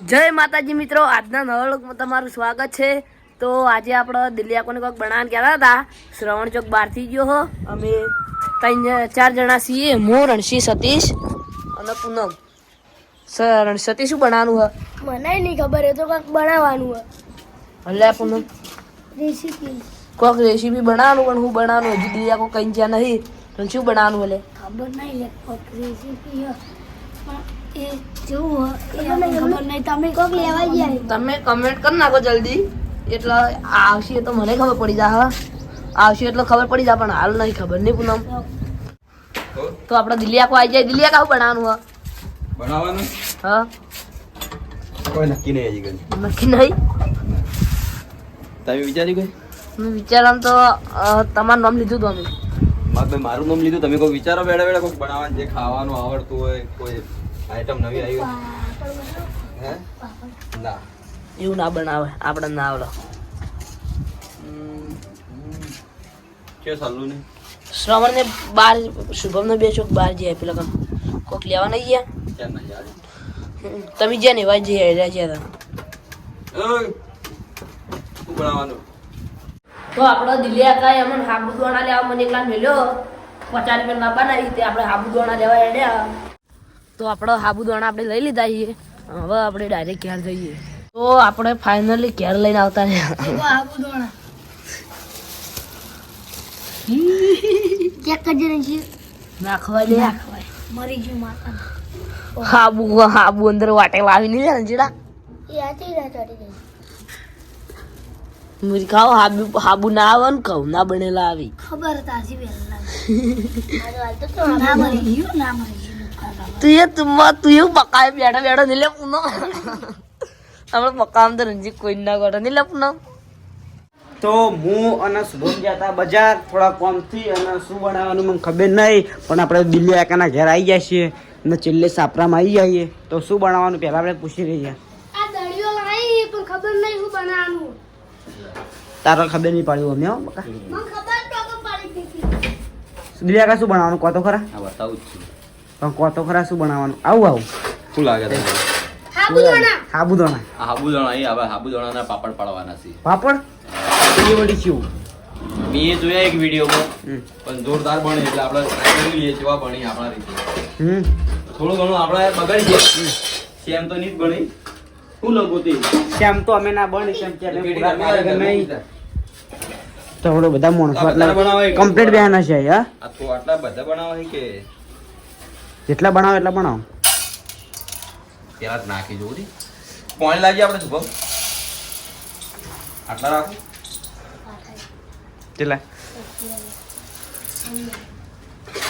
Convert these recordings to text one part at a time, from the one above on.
જય માતાજી મિત્રો આજના નવા લોકમાં તમારું સ્વાગત છે. તો આજે આપણે દિલ્હીયાકોને કોઈક બનાવવાનું કહેતા હતા. શ્રવણ ચોક બહારથી ગયો હો. અમે ત્રણ ચાર જણા છીએ. હું રણસી સતીશ અને પૂનમ. સર સતીશ શું બનાવવાનું હ? મને નહીં ખબર એ તો કંઈક બનાવવાનું હોય હલ્યા પૂનમ. રેસીપી. કોઈક રેસીપી બનાવવાનું પણ હું બનાવવાનું હજી કોઈ કઈ જ્યાં નહીં. પણ શું બનાવવાનું હલે ખબર નહીં કોઈક રેસીપી તમે તમે કમેન્ટ કરી નાખો જલ્દી. એટલે આવશે તો મને ખબર પડી જાય આવશે એટલે ખબર પડી જાય પણ હાલ નહીં ખબર નહીં પૂનમ. તો આપણે દિલ્હીયાકો આવી જાય. દિલ્હીયા કાવું બનાવવાનું હ? બનાવવાનું? હા. કોઈ નક્કી નહીં હજી કઈ. નક્કી નહીં? તમે વિચાર્યું કઈ? હું વિચારવાનું તો તમારું નામ લીધું હતું અમે. મારું નામ લીધું. તમે કોઈ વિચારો બેડા બેડા કોઈ બનાવવાનું જે ખાવાનું આવડતું હોય કોઈ આઈટમ નવી આવી હે? ના. એવું ના બનાવે. આપણે ના આવડે. કે સાલું ને શ્રવણ ને બાર શુભમ ને બે ચોક બાર જાય પેલા કામ કોક લેવા નહીં ગયા? તમે જ્યાં ને એવા જઈ રહ્યા છે બનાવવાનું? તો આપણો દિલ્હી એમ હાબુ સાબુદવાણા લેવા મને એકલા મેલ્યો. પચાસ રૂપિયા ના બનાવી તે આપણે સાબુદવાણા લેવા હેડ્યા. તો આપણે સાબુદાણા આપણે લઈ લીધા છીએ. હવે આપણે ડાયરેક્ટ ઘેર જઈએ. તો આપણે ફાઇનલી ઘેર લઈને આવતા રહ્યા. હાબુ હાબુ અંદર વાટે લાવી નહીં જાય જીડા એ આથી ના ચડી ગઈ. મુરી ખાઓ હાબુ હાબુ ના આવે ને કહું ના બનેલા આવી. ખબર તાજી વહેલા ના મરી ગયું വേട വേട നില്ല તું એ તું તું കൊന്ന પૂનો આપણે પકામ તો હું અને શુભમ ગયા હતા બજાર થોડા કોમથી અને શું બનાવવાનું મને ખબર નહીં પણ આપણે દિલ્હી આકાના ઘેર આવી ગયા છીએ અને છેલ્લે સાપરામાં આવી જઈએ તો શું બનાવવાનું પહેલાં આપણે પૂછી રહીએ આ દળીઓ લાવી પણ ખબર નહીં શું બનાવવાનું. તારો ખબર નહીં પડ્યું અમે હો બકા. મને ખબર તો કે પડી દિલ્હી આકા શું બનાવવાનું કહો તો ખરા. આ બતાવું છું. પણ કહો તો ખરા શું બનાવવાનું? આવું આવું. શું લાગે તમને? સાબુદોણા સાબુદાણા આ અહીં હવે સાબુદાણાના પાપડ પાડવાના છે. પાપડ? એ વળી શું? મેં એ જોયા એક વિડીયોમાં. પણ જોરદાર બને એટલે આપણે ટ્રાય કરી લઈએ જેવા બની આપણા રીતે. હમ. થોડું ઘણું આપણે બગાડી દઈએ. સેમ તો નહીં જ બની. શું લગો તે? સેમ તો અમે ના બની સેમ નહીં તો બધા માણસો કમ્પ્લીટ બેહાના છે હા? તો આટલા બધા બનાવે કે? જેટલા બનાવો એટલા બનાવો. પેલા નાખી જોઉં પોઈન્ટ લાગી આપણે શુભમ. આટલા રાખો. કેટલા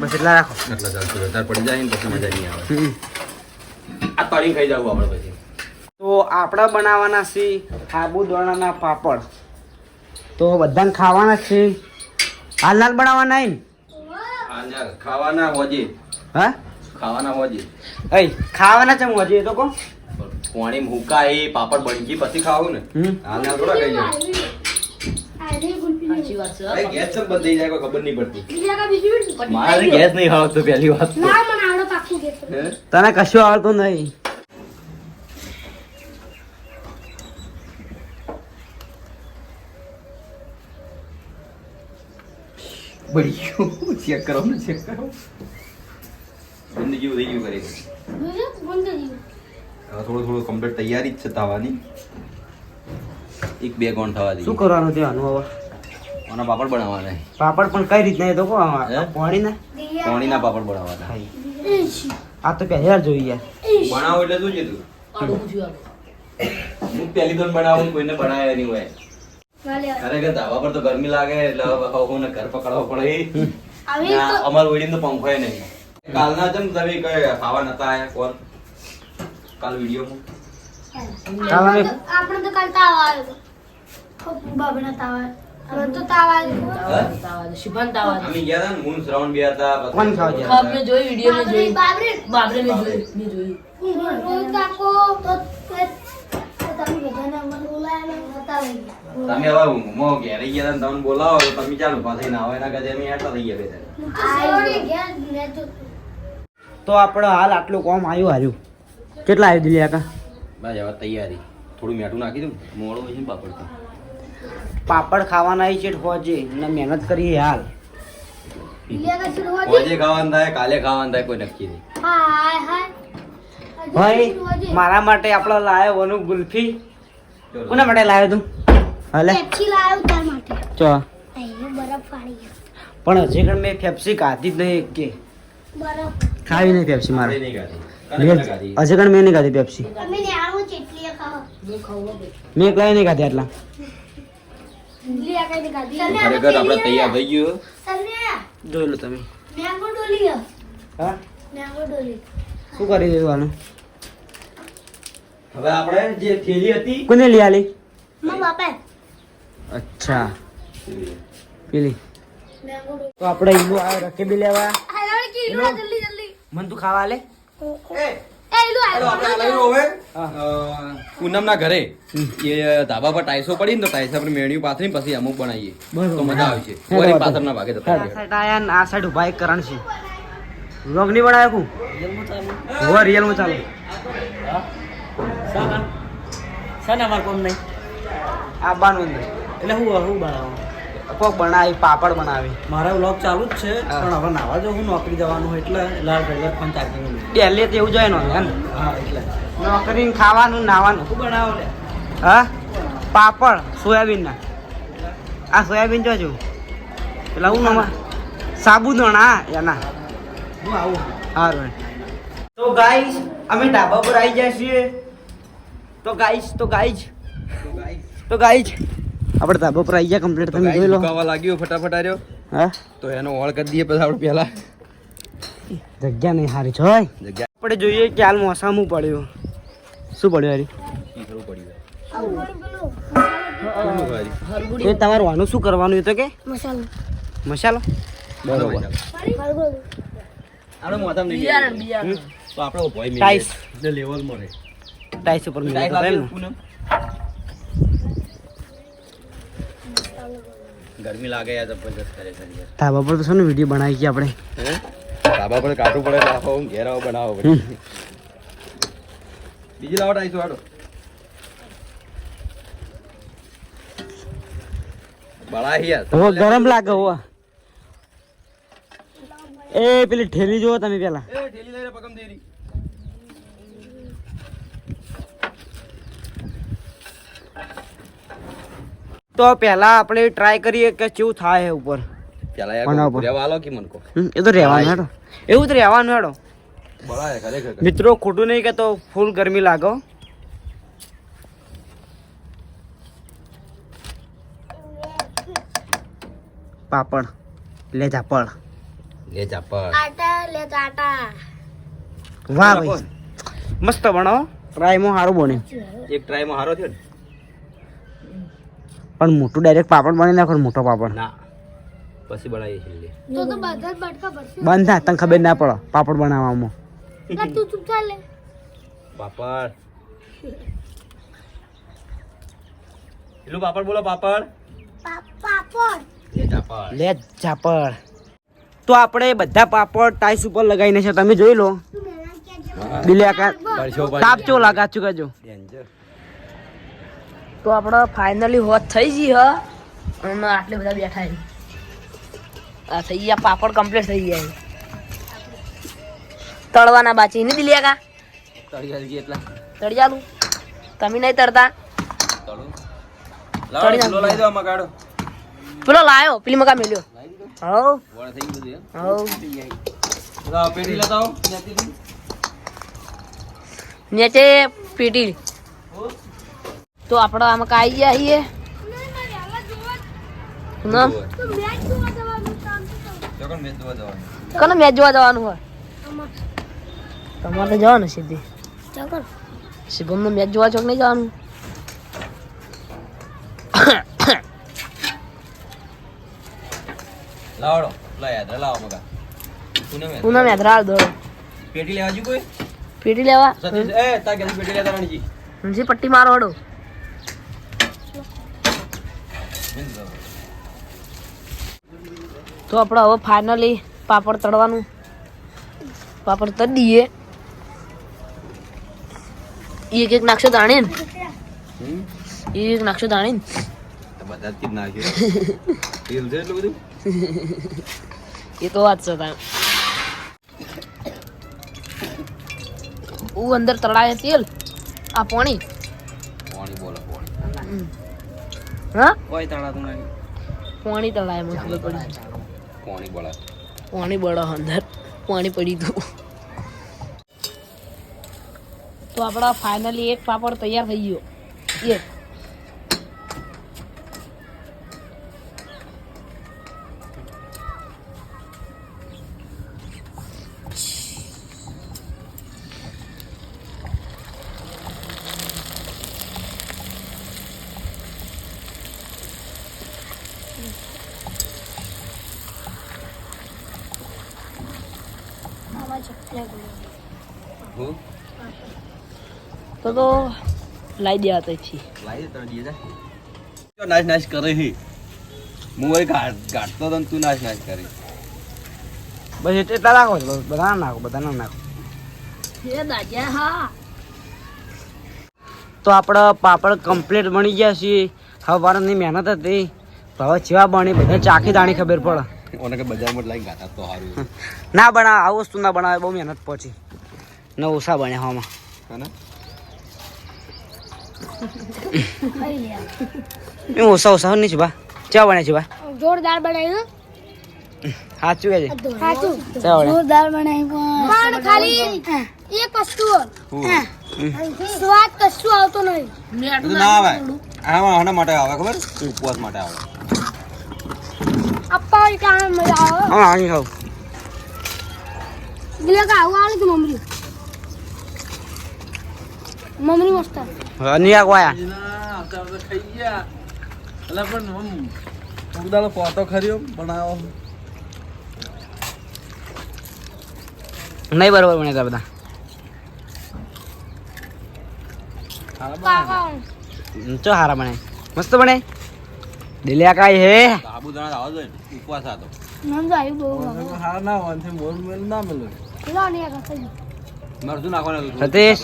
બસ એટલા રાખો. એટલા ચાલશે વધારે પડી જાય ને પછી મજા નહીં આવે. આ તળી ખાઈ જવું આપણે પછી. તો આપણા બનાવવાના છે સાબુદાણાના પાપડ. તો બધાને ખાવાના છે. હાલ હાલ બનાવવાના ખાવાના હોજે. હા? ખાવાના હોજે એ ખાવાના છે હજી તો કો પાણી મૂકા એ પાપડ બની ગઈ પછી ખાવું ને. હમ. હાલ ના થોડા કઈ જાય છે બંધ થઈ કોઈ ખબર નહીં પડતી. મારે ગેસ નહીં આવતો પહેલી વાત? તને કશું આવડતું નહીં. બળી ચેક કરો ને ચેક કરો. ગયું થઈ ગયું કરે હવે થોડું થોડું કમ્પ્લીટ તૈયારી જ છે થવાની. એક બે ગોણ થવા શું કરવાનું છે આનું હવે? આના પાપડ બનાવવાના. પાપડ પણ કઈ રીતના એ તો કો હે? પાણી પાણીના પાપડ બનાવવાના. આ તો પહેલી વાર જોઈ યાર બનાવો એટલે શું છે તું. હું પહેલી દોન બનાવું કોઈને બનાવ્યા નહીં હોય. વાલે. ખરેખર ધાબા પર તો ગરમી લાગે એટલે હું ને ઘર પકડવા પડે. અમારું ના, તો પંખો તો નહીં. કાલના જેમ તમે કઈ ખાવા નતા આયા? કોણ? કાલ વિડીયોમાં? કાલ અમે આપણે તો કાલ તાવ આવ્યો તો બાબના તાવ આવ્યો. તો તાવ આવ્યો. હે? તાવા દે, શુભાન તાવા દે. અમે ગયા હતા ને હું શ્રવણ હતા કોણ ખાવા ગયા? બાપ મેં જોયું વીડિયો મેં બાબરે. બાબરે બાપરે મેં જોયું મેં જોયું. કાકો તો તો તમે તમે હવે ઊંઘમાં ઘેરે ગયા ને બોલાવો તમે ચાલો પાછી ના આવે એના કદાચ અમે હેઠા થઈ ગયા. તો આપણે હાલ આટલું કોમ આવ્યું હાર્યું. કેટલા આવ્યું દિલ્હી આકા? બસ હવે તૈયારી. થોડું મેઠું નાખી દઉં. મોડું હોય છે પાપડ તો. પાપડ ખાવાના આવી છે હોજે. ને મહેનત કરીએ હાલ. હોજે? ખાવાનું થાય કાલે ખાવાનું થાય કોઈ નક્કી નહીં. હાય હાય ભાઈ મારા માટે આપણો લાયો વનુ ગુલ્ફી. કોના માટે લાવ્યો તું? હલે. તાર માટે. ચો. બરફ પણ હજી પણ મેં ફેપ્સી ખાધી જ નહીં કે. બરફ. ખાવી નહીં પેપ્સી મારે. હજે પણ મેં નહીં ખાધી પેપ્સી મેં એકલા નહીં ખાધી આટલા. ખરેખર આપણે તૈયાર થઈ ગયું જોઈ લો તમે. હા? શું કરી દીધું આનું? હવે આપણે જે થેલી હતી કોને લઈ આલી? અચ્છા. પેલી. તો આપણે ઈલું આવે રકેબી લેવા. હાલો જલ્દી. મન તું ખાવા લે પૂનમ ચાલો આપણે પૂનમના ઘરે એ ધાબા પર ટાઈસો પડી ને તો ટાઈસા પર મેળ્યું પાથરી પછી અમુક બનાવીએ. તો મજા આવે છે. વળી પાથર ના ભાગે જતા આ સાઈડ આયા આ સાઈડ ઊભા એક કરણ છે. વ્લોગ નહીં બનાવ્યો કું હોવા રિયલમાં આ બાનું અંદર. એટલે હું હું બનાવું? કોક બનાવી પાપડ બનાવી. મારા વ્લોગ ચાલુ જ છે પણ હવે નાવા જો હું નોકરી જવાનું એટલે લાલ ભેગા ફોન ચાર્જિંગ પહેલે તો એવું જોઈએ ને હા એટલે. નોકરી ખાવાનું નાવાનું. શું બનાવો લે? હા? પાપડ સોયાબીન ના આ સોયાબીન જોજો પેલા હું નમા સાબુદાણા એના. હું આવું. હારું તો ગાઈસ અમે ઢાબા પર આવી ગયા છીએ. તો ગાઈસ તો ગાઈસ તો ગાઈસ આપણે ધાબો પર આવી ગયા કમ્પ્લીટ તમે જોઈ લો. સુકાવા લાગ્યો ફટાફટ આર્યો. હા? તો એનો ઓળ કરી દઈએ પછી આપણે પહેલા. જગ્યા નહીં હારી. છો જગ્યા. આપણે જોઈએ કે હાલ મોસામું પડ્યું. શું પડ્યું હારી? એ તમારું વાનું શું કરવાનું હતું કે? મસાલો. મસાલો? બરોબર. આપણે મોથામાં નહીં તો આપણો ભોય. લેવલ મળે. ટાઈસ ઉપર મિલે ટાઈસ તો એમ લાગી ને? પૂનમ? ગરમી લાગે યાર જબરજસ્ત કરે છે ધાબા પર તો શું વીડિયો બનાવી ગયા આપણે? ધાબા પર કાઢવું પડે આખો ઘેર આવો બનાવો પડે બીજી લાવટ બળા યાર ગરમ લાગે એ પેલી ઠેલી જોવો તમે પેલા. એ ઠેલી લઈને પગમ દેરી. તો પહેલા આપણે ટ્રાય કરીએ કે કેવું થાય છે ઉપર. એ તો રહેવાનું હેડો. એવું તો રહેવાનું હેડો. મિત્રો ખોટું નહીં કે તો ફૂલ ગરમી લાગો પાપડ. લે જાપડ. લે ચાપડ આટા લે આટા વાહ ભાઈ. મસ્ત બનાવો. ટ્રાયમાં સારું બને એક ટ્રાયમાં હારો થયો ને? પણ મોટું ડાયરેક્ટ પાપડ બની નાખો મોટો પાપડ. ના. પછી બનાવીએ છીએ તો તો બધા જ બટકા પડશે બંધ થાય તને ખબર ના પડે પાપડ બનાવવામાં. ના તું ચૂપ ચાલ લે. પાપડ. પેલું પાપડ બોલો પાપડ. પાપડ. લે ચાપડ તો આપણે બધા પાપડ ટાઈસ ઉપર લગાવીને છે તમે જોઈ લો. દિલ્યા કા તાપ ચો લાગાચું કહેજો ડેન્જર તો આપણે ફાઇનલી હોત થઈ ગઈ હ? અને આટલે બધા બેઠા આ થઈ ગયા પાપડ કમ્પ્લીટ થઈ ગયા. તળવાના બાચી નહીં દિલ્યા કા તળી એટલા. તળિયાલું તમે નહીં તળતા? તળું. તળી પેલો લાયો પેલી મકા મેલ્યો હવ? હવ. નીચે પેટી. તો આપણે આમાં કાઈ ગયા છીએ? ના છે. કને મેચ જોવા જવાનું હોય? તમારે જવાનું સીધી. શિવમનું મેચ જોવા ચોક નહીં જવાનું? લાવડો. લા યાદ લાવો મગા. પૂનમ યાદ. દોડો. પેટી લેવા હજુ કોઈ? પેટી લેવા? એ તા કે પેટી લેતા રાણીજી હંસી પટ્ટી મારો હડો તો આપણે હવે ફાઇનલી પાપડ તળવાનું. પાપડ તળી દઈએ એક એક નાખશો દાણી ને? એક નાખશો દાણી ને બધા જ નાખ્યું તેલ છે એટલું બધું? એ તો વાત છે તાણ ઉ અંદર તળાય તેલ. આ પાણી. પાણી બોલો પાણી. હા? કોઈ તળાતું નહીં પાણી તળાય મને ખબર પડી પાણી બોલા પાણી બળો અંદર. પાણી પડી ગયું. તો આપણા ફાઇનલી એક પાપડ તૈયાર થઈ ગયો. એક આમાં ચપલે ગયો. હું તો તો લાઈ દે તને દીએ જા નાશ નાશ કરે હી હું એ ગાઢ ગાઢતો તો તું નાશ નાશ કરી બસ એટલે તારા નાખો બધા નાખો બધા નાખો હે દાજ્યા હા તો આપણા પાપડ કમ્પ્લીટ બની ગયા છીએ હવારની મહેનત હતી હવે જેવા બની બધા ચાખી દાણી ખબર પડે ઓને કે બજારમાં લઈ ગાતા તો સારું ના બના આ વસ્તુ ના બનાવે બહુ મહેનત પછી ને ઓછા બન્યા હવામાં હે ઓછા ઓછા નહીં છે બા. ચા બને છે બા. જોરદાર બનાવ્યું સાચું કે છે સાચું જોરદાર બનાવ્યું પણ. ખાલી એક વસ્તુ હું. સ્વાદ કશું આવતો નહીં. ના આવે. આમાં આના માટે આવે ખબર? ઉપવાસ માટે આવે. આપવા કામ મજા આવે. હા હા ખાવ. એટલે કે આવું આવે કે મમરી મમરી મસ્ત. અનિયા કોયા ખાઈ ગયા. એટલે પણ હમ થોડું ફોટો ખર્યો બનાવો. નહીં બરોબર બન્યા તા બધા. કાકા ચો હારા બને. મસ્ત બને. દિલ્યા કાઈ હે? સાબુદાણા આવો જોઈએ ઉપવાસ હતો નામ જાય બહુ ગમે. હા ના હોય મોર મેલ ના મેલો. લો ને ખાઈ લો. મરચું નાખવાનું સતીશ?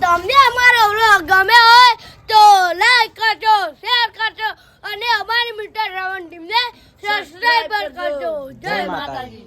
તમને અમારો વ્લોગ ગમે હોય તો લાઈક કરજો શેર કરજો અને અમારી મીટર રાવણ ટીમને સબસ્ક્રાઇબ કરજો. જય માતાજી.